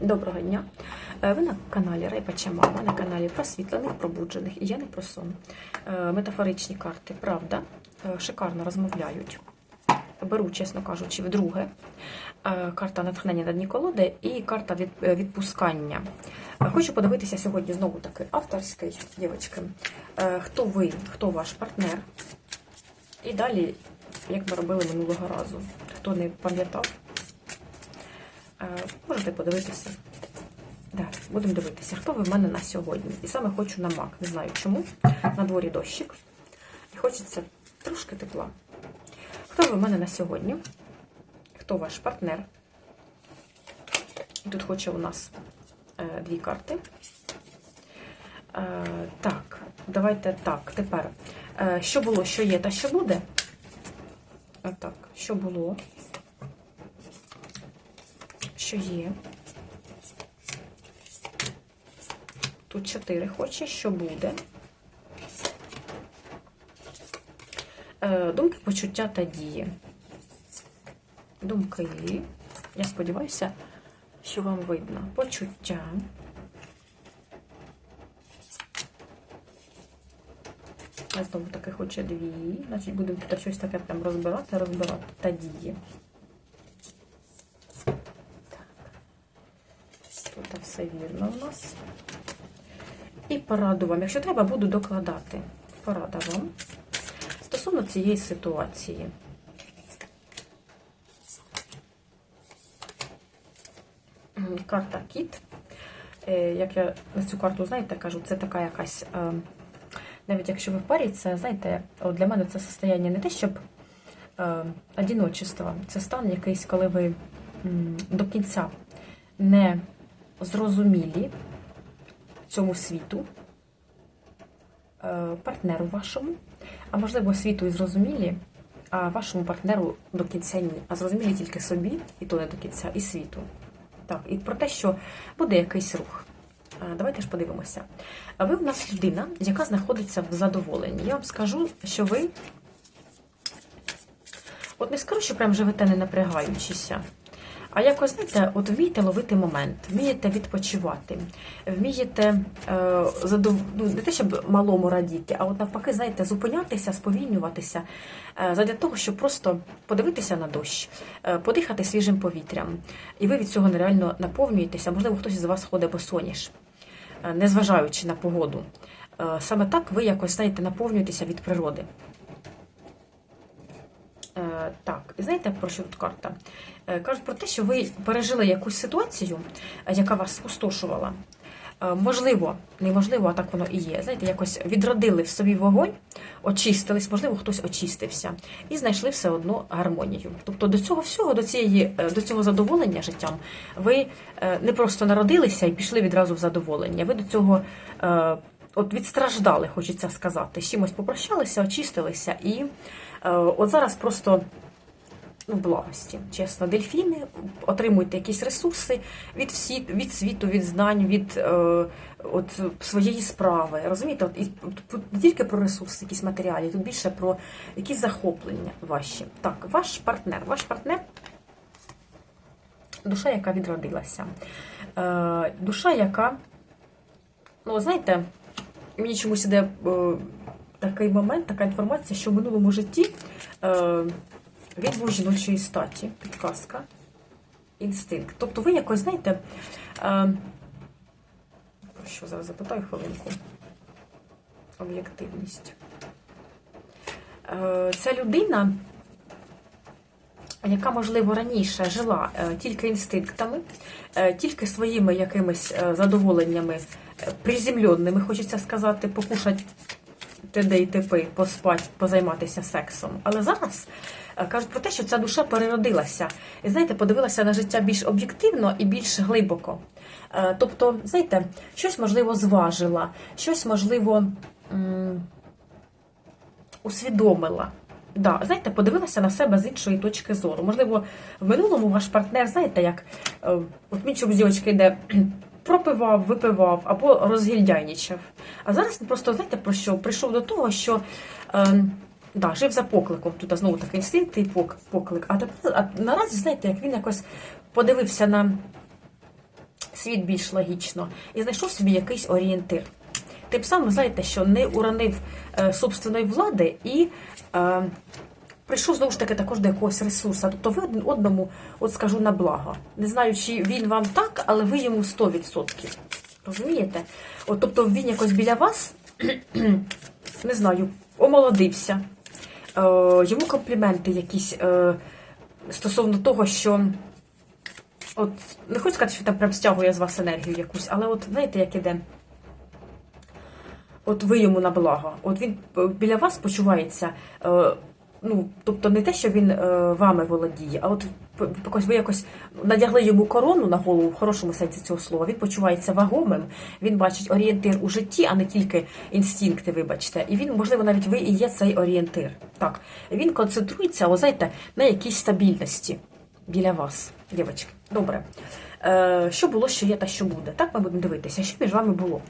Доброго дня! Е, Ви на каналі Райпача Мама, на каналі просвітлених, пробуджених і я не про сон. Е, Метафоричні карти, правда, е, шикарно розмовляють. Беру, чесно кажучи, вдруге. Карта натхнення на дні колоди і карта відпускання. Хочу подивитися сьогодні знову таки авторський, дівчатки. Хто ви, хто ваш партнер? І далі, як ми робили минулого разу. Хто не пам'ятав, Можете подивитися. Да, будемо дивитися, хто ви в мене на сьогодні. І саме хочу на мак. Не знаю чому. На дворі дощик. І хочеться трошки тепла. Хто ви в мене на сьогодні? Хто ваш партнер? Тут хоче у нас е, дві карти. Е, так, давайте так. Тепер. Е, що було, що є та що буде? Отак, що було? Що є. Тут 4 хоче, що буде. Е, Думки, почуття та дії. Думки. Я сподіваюся, що вам видно. Почуття. Я знову таки хоче дві. Значить, будемо тут щось таке прям розбирати, розбирати та дії. Тут все вірно у нас. І пораду вам. Якщо треба, буду докладати. Порада вам стосовно цієї ситуації. Карта Кіт. Е, Як я на цю карту, знаєте, кажу, це така якась. е, Навіть якщо ви в парі, це, знаєте, для мене це состояння не те, щоб е, одіночество. Це стан якийсь, коли ви до кінця не зрозумілі цьому світу, е, партнеру вашому, а можливо, світу і зрозумілі, а вашому партнеру до кінця ні. А зрозумілі тільки собі, і то не до кінця, і світу. Так, і про те, що буде якийсь рух. Е, Давайте ж подивимося. Ви в нас людина, яка знаходиться в задоволенні. Я вам скажу, що ви. От не скажу, що прям живете не напрягаючися. А якось, знаєте, от вмієте ловити момент, вмієте відпочивати, вмієте е, задов... ну, не те, щоб малому радіти, а от навпаки, знаєте, зупинятися, сповільнюватися е, задля того, щоб просто подивитися на дощ, е, подихати свіжим повітрям. І ви від цього нереально наповнюєтеся. Можливо, хтось із вас ходить босоніж, е, незважаючи на погоду. Е, саме так ви якось, знаєте, наповнюєтеся від природи. Так, знаєте, про що тут карта? Е, Кажуть про те, що ви пережили якусь ситуацію, е, яка вас спустошувала. Е, Можливо, неможливо, а так воно і є. Знаєте, якось відродили в собі вогонь, очистились, можливо, хтось очистився, і знайшли все одно гармонію. Тобто до цього всього, до цієї, до цього задоволення життям, ви не просто народилися і пішли відразу в задоволення. Ви до цього от відстраждали, хочеться сказати. З чимось попрощалися, очистилися і. Е, От зараз просто ну, благості, чесно, дельфіни, отримуйте якісь ресурси від всі, від світу, від знань, від е, от, своєї справи. Розумієте, от, і тут не тільки про ресурси, якісь матеріалі, тут більше про якісь захоплення ваші. Так, ваш партнер, ваш партнер. Душа, яка відродилася. Е, душа, яка, ну, знаєте, мені чомусь іде е, такий момент, така інформація, що в минулому житті е, він був жіночої статі, підказка, інстинкт. Тобто ви якось, знаєте, е, що зараз запитаю хвилинку. Об'єктивність. Е, Ця людина, яка, можливо, раніше жила тільки інстинктами, тільки своїми якимись задоволеннями приземленими, хочеться сказати, покушати т.д. і т.п., поспати, позайматися сексом. Але зараз е, кажуть про те, що ця душа переродилася. І знаєте, подивилася на життя більш об'єктивно і більш глибоко. Е, Тобто, знаєте, щось можливо зважила, щось можливо усвідомила. Да, знаєте, подивилася на себе з іншої точки зору. Можливо, в минулому ваш партнер, знаєте, як е, от мій чомусь йде, пропивав, випивав або розгільдяйничав. А зараз він просто, знаєте, про що? Прийшов до того, що е, да, жив за покликом. Тут знову такий інстинкт і пок- поклик. А тепер а наразі, знаєте, як він якось подивився на світ більш логічно, і знайшов собі якийсь орієнтир. Тим самим, знаєте, що не уронив е, собственної влади і е, прийшов знову ж таки також до якогось ресурсу. Тобто ви один одному, от скажу, на благо. Не знаю, чи він вам так, але ви йому 100%. Розумієте? От, тобто він якось біля вас, не знаю, омолодився. Е, йому компліменти якісь е, стосовно того, що. От, не хочу сказати, що там прям стягує з вас енергію якусь, але от знаєте, як іде. От ви йому на благо. От він е, біля вас почувається. Е, ну, тобто не те, що він е, вами володіє, а от якось ви якось надягли йому корону на голову в хорошому сенсі цього слова. Він почувається вагомим, він бачить орієнтир у житті, а не тільки інстинкти, вибачте. І він, можливо, навіть ви і є цей орієнтир. Так, він концентрується, о, знаєте, на якійсь стабільності біля вас, дівчатки. Добре. Е, що було, що є та що буде? Так ми будемо дивитися, що між вами було.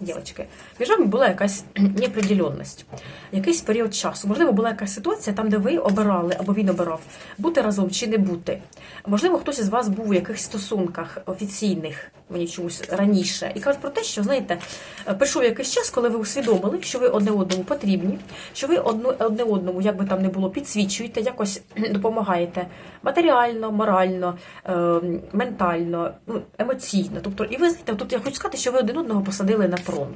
Дівчатки, між вами була якась неопределенність, якийсь період часу. Можливо, була якась ситуація там, де ви обирали або він обирав бути разом чи не бути. Можливо, хтось із вас був у якихось стосунках офіційних, мені чомусь раніше, і кажуть про те, що знаєте, прийшов якийсь час, коли ви усвідомили, що ви одне одному потрібні, що ви одне, одному, як би там не було, підсвічуєте, якось допомагаєте матеріально, морально, е, ментально, ну, емоційно. Тобто, і ви знаєте, тут я хочу сказати, що ви один одного посадили на трон.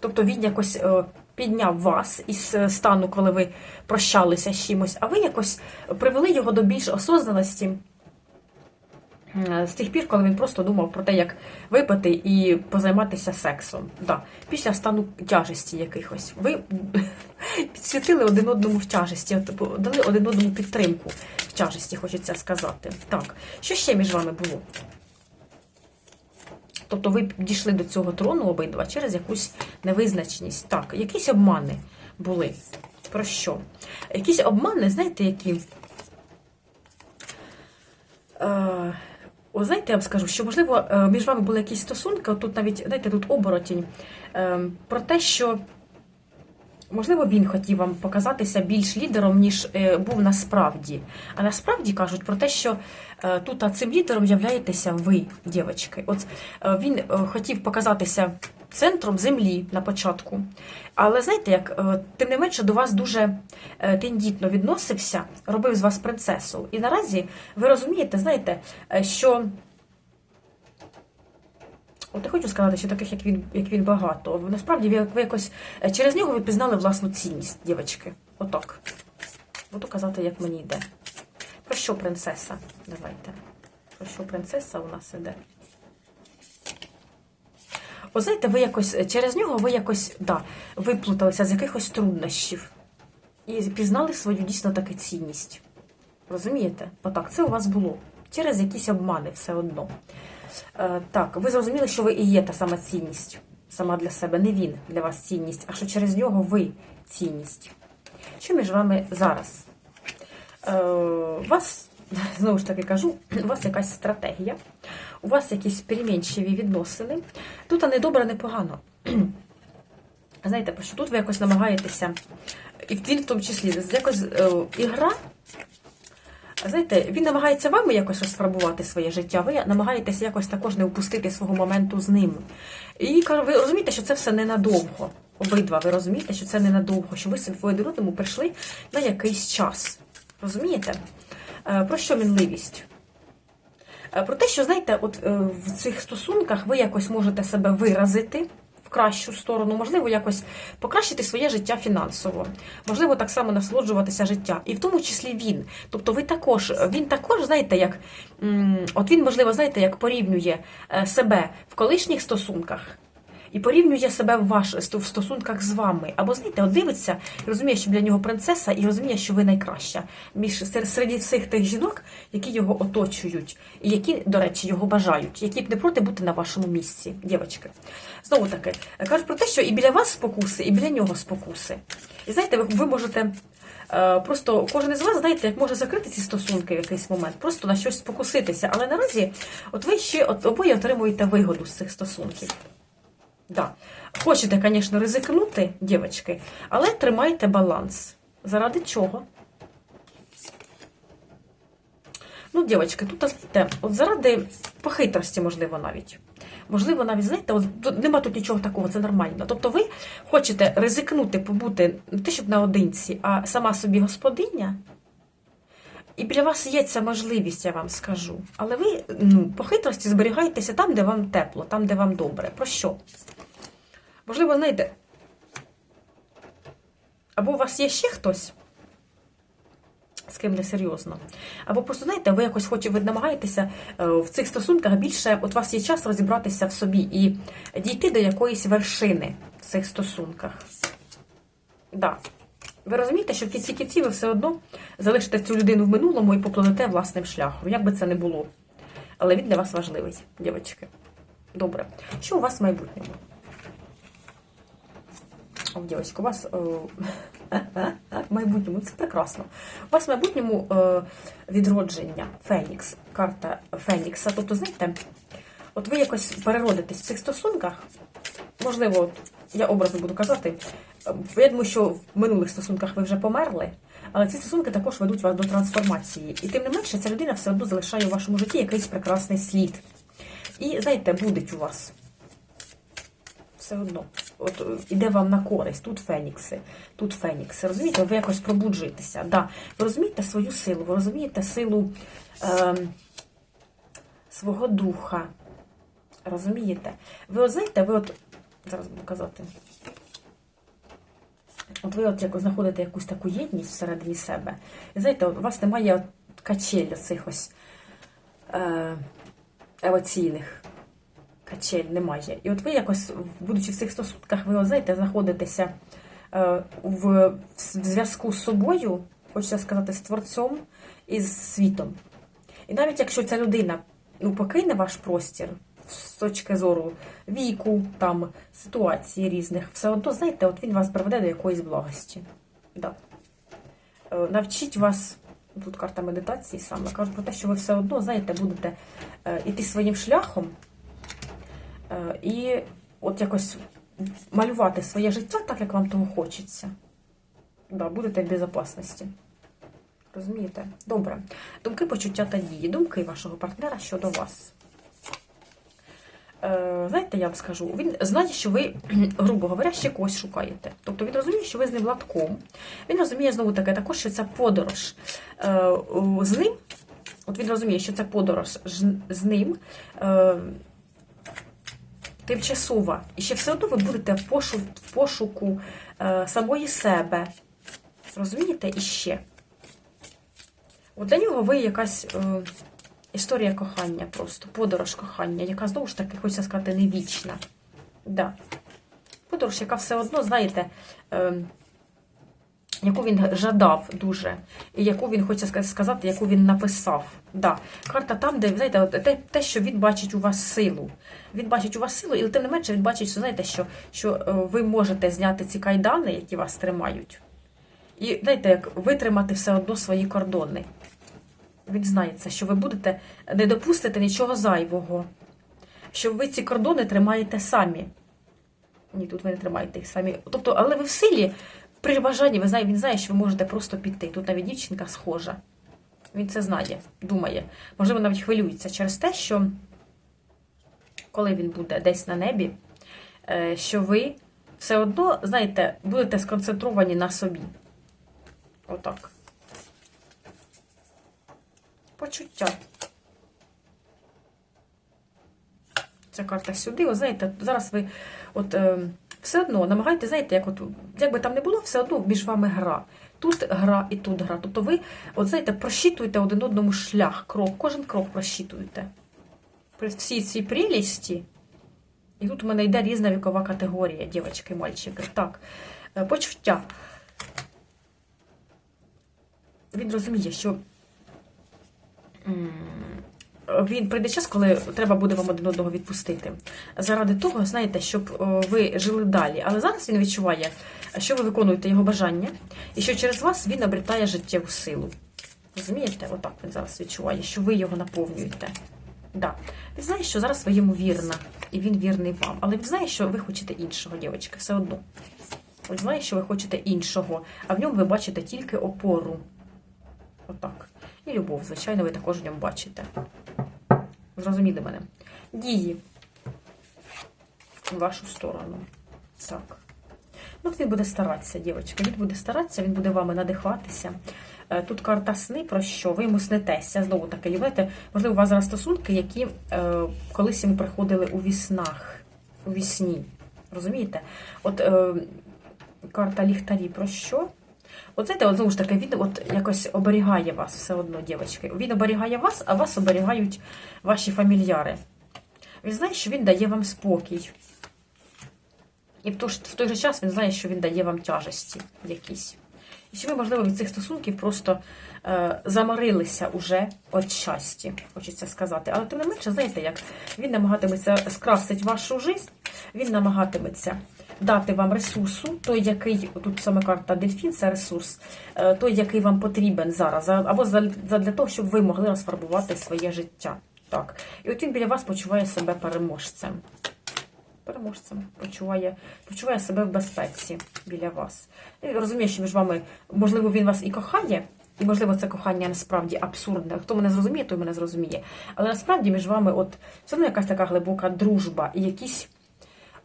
Тобто він якось е, підняв вас із е, стану, коли ви прощалися з чимось, а ви якось привели його до більш осознаності е, з тих пір, коли він просто думав про те, як випити і позайматися сексом. Да. Після стану тяжесті якихось. Ви підсвітили один одному в тяжесті, дали один одному підтримку в тяжесті, хочеться сказати. Так, що ще між вами було? Тобто ви дійшли до цього трону обидва через якусь невизначеність. Так, якісь обмани були. Про що? Якісь обмани, знаєте, які. Е, о, знаєте, я вам скажу, що, можливо, е, між вами були якісь стосунки, тут навіть, знаєте, тут оборотінь, е, про те, що, можливо, він хотів вам показатися більш лідером, ніж е, був насправді. А насправді кажуть про те, що тут цим лідером являєтеся ви, дівчатки. От він хотів показатися центром землі на початку. Але знаєте, як е, тим не менше до вас дуже е, тендітно відносився, робив з вас принцесу. І наразі ви розумієте, знаєте, е, що. От я хочу сказати, що таких, як він, як він багато. Насправді ви, ви якось через нього ви пізнали власну цінність, дівчатки. Отак. Буду казати, як мені йде. Про що принцеса? Давайте. Про що принцеса у нас іде? О, знаєте, ви якось е, через нього ви якось да, виплуталися з якихось труднощів і пізнали свою дійсно таки цінність. Розумієте? Отак, це у вас було. Через якісь обмани все одно. Е, так, ви зрозуміли, що ви і є та сама цінність сама для себе. Не він для вас цінність, а що через нього ви цінність. Що між вами зараз? Е, вас, знову ж таки кажу, у вас якась стратегія, у вас якісь перемінчиві відносини. Тут а не добре, не погано. Знаєте, що тут ви якось намагаєтеся, і він в тому числі, якось е, ігра. Знаєте, він намагається вами якось розфарбувати своє життя, ви намагаєтеся якось також не впустити свого моменту з ним. І ви розумієте, що це все ненадовго. Обидва, ви розумієте, що це ненадовго, що ви один одному прийшли на якийсь час. Розумієте? Е, Про що мінливість? Е, Про те, що, знаєте, от е, в цих стосунках ви якось можете себе виразити в кращу сторону, можливо, якось покращити своє життя фінансово, можливо, так само насолоджуватися життя, і в тому числі він. Тобто, ви також, він також, знаєте, як от він, можливо, знаєте, як порівнює е, себе в колишніх стосунках. І порівнює себе в ваш в стосунках з вами. Або знаєте, от дивиться і розуміє, що для нього принцеса, і розуміє, що ви найкраща між серед всіх тих жінок, які його оточують, і які, до речі, його бажають, які б не проти бути на вашому місці, дівчатки. Знову таки, кажуть про те, що і біля вас спокуси, і біля нього спокуси. І знаєте, ви, ви можете. е, Просто кожен із вас, знаєте, як може закрити ці стосунки в якийсь момент, просто на щось спокуситися. Але наразі, от ви ще от обоє отримуєте вигоду з цих стосунків. Да. Хочете, звісно, ризикнути, дівчатки, але тримайте баланс. Заради чого? Ну, дівчатки, тут от заради похитрості, можливо, навіть. Можливо, навіть, знаєте, от, нема тут нічого такого, це нормально. Тобто ви хочете ризикнути побути не те, щоб наодинці, а сама собі господиня. І біля вас є ця можливість, я вам скажу. Але ви ну, по хитрості зберігаєтеся там, де вам тепло, там, де вам добре. Про що? Можливо, знаєте, або у вас є ще хтось, з ким не серйозно. Або просто, знаєте, ви якось хочете, ви намагаєтеся е, в цих стосунках більше, от у вас є час розібратися в собі і дійти до якоїсь вершини в цих стосунках. Да. Ви розумієте, що в кінці кінці ви все одно залишите цю людину в минулому і попливете власним шляхом, як би це не було. Але він для вас важливий, дівчатки. Добре. Що у вас в майбутньому? О, дівчатка, у вас е, в майбутньому це прекрасно. У вас в майбутньому е, відродження Фенікс, карта Фенікса. Тобто, знаєте, от ви якось переродитесь в цих стосунках. Можливо, от, я образно буду казати, думаю, що в минулих стосунках ви вже померли, але ці стосунки також ведуть вас до трансформації. І тим не менше, ця людина все одно залишає у вашому житті якийсь прекрасний слід. І, знаєте, будуть у вас все одно. От е, іде вам на користь. Тут фенікси, тут фенікси. Розумієте, ви якось пробуджуєтеся. Да. Ви розумієте свою силу, ви розумієте силу е, свого духа. Розумієте? Ви от знаєте, ви от. Зараз буду казати. От ви от як знаходите якусь таку єдність всередині себе. І знаєте, у вас немає от качель цих ось е, емоційних качель немає. І от ви якось, будучи в цих стосунках, ви, знаєте, знаходитеся е, в зв'язку з собою, хочеться сказати, з творцем і з світом. І навіть якщо ця людина ну, покине ваш простір з точки зору віку, там, ситуації різних, все одно, знаєте, от він вас приведе до якоїсь благості. Да. Е, Навчить вас. Тут карта медитації саме кажуть про те, що ви все одно, знаєте, будете е, іти своїм шляхом, Е, і от якось малювати своє життя так, як вам того хочеться. Да, Будете в безпечності. Розумієте? Добре. Думки, почуття та дії. Думки вашого партнера щодо вас. Е, Знаєте, я вам скажу, він знає, що ви, грубо говоря, ще когось шукаєте. Тобто він розуміє, що ви з ним латком. Він розуміє, знову таки, також, що ця подорож е, з ним. От він розуміє, що ця подорож з ним. Е, тимчасова. І ще все одно ви будете в пошуку, в пошуку самої себе. Розумієте? І ще. От для нього ви якась історія кохання просто, подорож кохання, яка, знову ж таки, хочеться сказати, не вічна. Да. Подорож, яка все одно, знаєте, е, яку він жадав дуже, і яку він хоче сказати, яку він написав. Да. Карта там, де знаєте, те, те, що він бачить у вас силу. Він бачить у вас силу, і тим не менше він бачить, що знаєте, що, що е, ви можете зняти ці кайдани, які вас тримають. І знаєте, як витримати все одно свої кордони. Він знає це, що ви будете не допустити нічого зайвого. Що ви ці кордони тримаєте самі. Ні, тут ви не тримаєте їх самі. Тобто, але ви в силі при бажанні, ви знає, він знає, що ви можете просто піти. Тут навіть дівчинка схожа. Він це знає, думає. Можливо, навіть хвилюється через те, що коли він буде десь на небі, е, що ви все одно, знаєте, будете сконцентровані на собі. Отак. Почуття. Ця карта сюди, ви знаєте, зараз ви от. Е, все одно намагайтеся, знаєте, як от, як би там не було, все одно між вами гра. Тут гра і тут гра. Тобто ви, от знаєте, просчитуєте один одному шлях, крок, кожен крок просчитуєте. При всій цій прелісті. І тут у мене йде різна вікова категорія, дівчатки, мальчики. Так, е, почуття. Він розуміє, що він прийде час, коли треба буде вам один одного відпустити. Заради того, знаєте, щоб ви жили далі. Але зараз він відчуває, що ви виконуєте його бажання, і що через вас він обретає життєву силу. Розумієте? Отак він зараз відчуває, що ви його наповнюєте. Да. Він знає, що зараз ви йому вірна, і він вірний вам. Але він знає, що ви хочете іншого, дівчатки, все одно. Він знає, що ви хочете іншого, а в ньому ви бачите тільки опору. Отак. І любов, звичайно, ви також в ньому бачите. Зрозуміли мене. Дії в вашу сторону. Так. Ну, він буде старатися, дівчатка. Він буде старатися, він буде вами надихатися. Е, Тут карта сни про що? Ви йому снитеся. Знову таки, знаєте, можливо, у вас зараз стосунки, які е, колись йому приходили у віснах, у вісні. Розумієте? От е, карта ліхтарі про що? От знаєте, знову ж таки, він от якось оберігає вас все одно, дівчатки. Він оберігає вас, а вас оберігають ваші фамільяри. Він знає, що він дає вам спокій. І в той, в той же час він знає, що він дає вам тяжесті якісь. І що ви, можливо, від цих стосунків просто е, заморилися уже від щастя, хочеться сказати. Але тим не менше, знаєте, як він намагатиметься скрасити вашу життя, він намагатиметься дати вам ресурсу, той, який, тут саме карта Дельфін, це ресурс, е, той, який вам потрібен зараз, або для того, щоб ви могли розфарбувати своє життя. Так. І от він біля вас почуває себе переможцем переможцем, почуває, почуває себе в безпеці біля вас. І розуміє, що між вами, можливо, він вас і кохає, і, можливо, це кохання насправді абсурдне. Хто мене зрозуміє, той мене зрозуміє. Але насправді між вами от все одно якась така глибока дружба і якісь.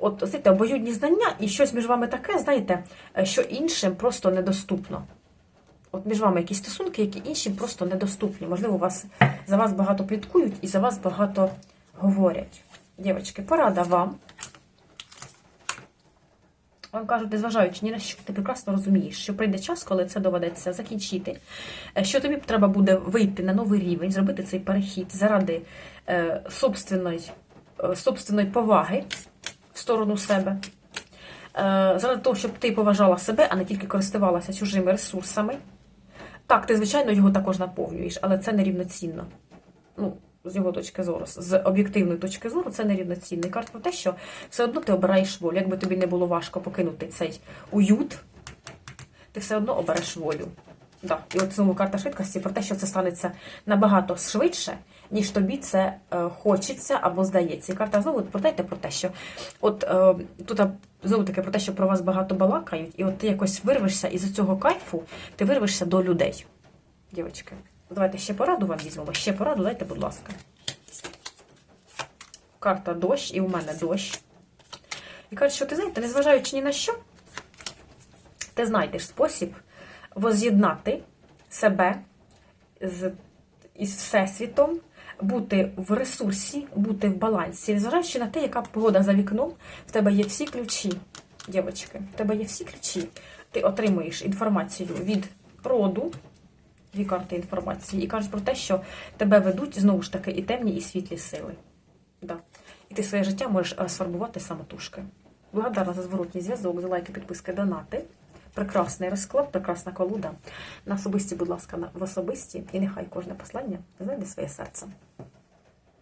От, знаєте, обоюдні знання і щось між вами таке, знаєте, е, що іншим просто недоступно. От між вами якісь стосунки, які іншим просто недоступні. Можливо, вас, за вас багато пліткують і за вас багато говорять. Дівчатки, порада вам. Вам кажуть, незважаючи ні на що, ти прекрасно розумієш, що прийде час, коли це доведеться закінчити. Е, Що тобі треба буде вийти на новий рівень, зробити цей перехід заради е, собственної, е, собственної поваги в сторону себе. Е, заради того, щоб ти поважала себе, а не тільки користувалася чужими ресурсами. Так, ти, звичайно, його також наповнюєш, але це нерівноцінно. Ну, з його точки зору, з об'єктивної точки зору, це нерівноцінний. Кажуть про те, що все одно ти обираєш волю. Якби тобі не було важко покинути цей уют, ти все одно обереш волю. Да. І от знову карта швидкості про те, що це станеться набагато швидше, ніж тобі це е, хочеться або здається. І карта знову про те, про те, що от е, тут знову таки про те, що про вас багато балакають, і от ти якось вирвешся із цього кайфу, ти вирвешся до людей. Дівчатки, давайте ще пораду вам візьмемо. Ще пораду, дайте, будь ласка. Карта дощ, і у мене дощ. І кажуть, що ти знаєте, незважаючи ні на що, ти знайдеш спосіб воз'єднати себе з, із Всесвітом, бути в ресурсі, бути в балансі. Незважаючи на те, яка погода за вікном, в тебе є всі ключі, дівчатки, в тебе є всі ключі. Ти отримуєш інформацію від роду, дві карти інформації, і кажуть про те, що тебе ведуть знову ж таки і темні, і світлі сили. Да. І ти своє життя можеш розфарбувати самотужки. Благодарна за зворотній зв'язок, за лайки, підписки, донати. Прекрасний розклад, прекрасна колода. На особисті, будь ласка, в особисті, і нехай кожне послання знайде своє серце.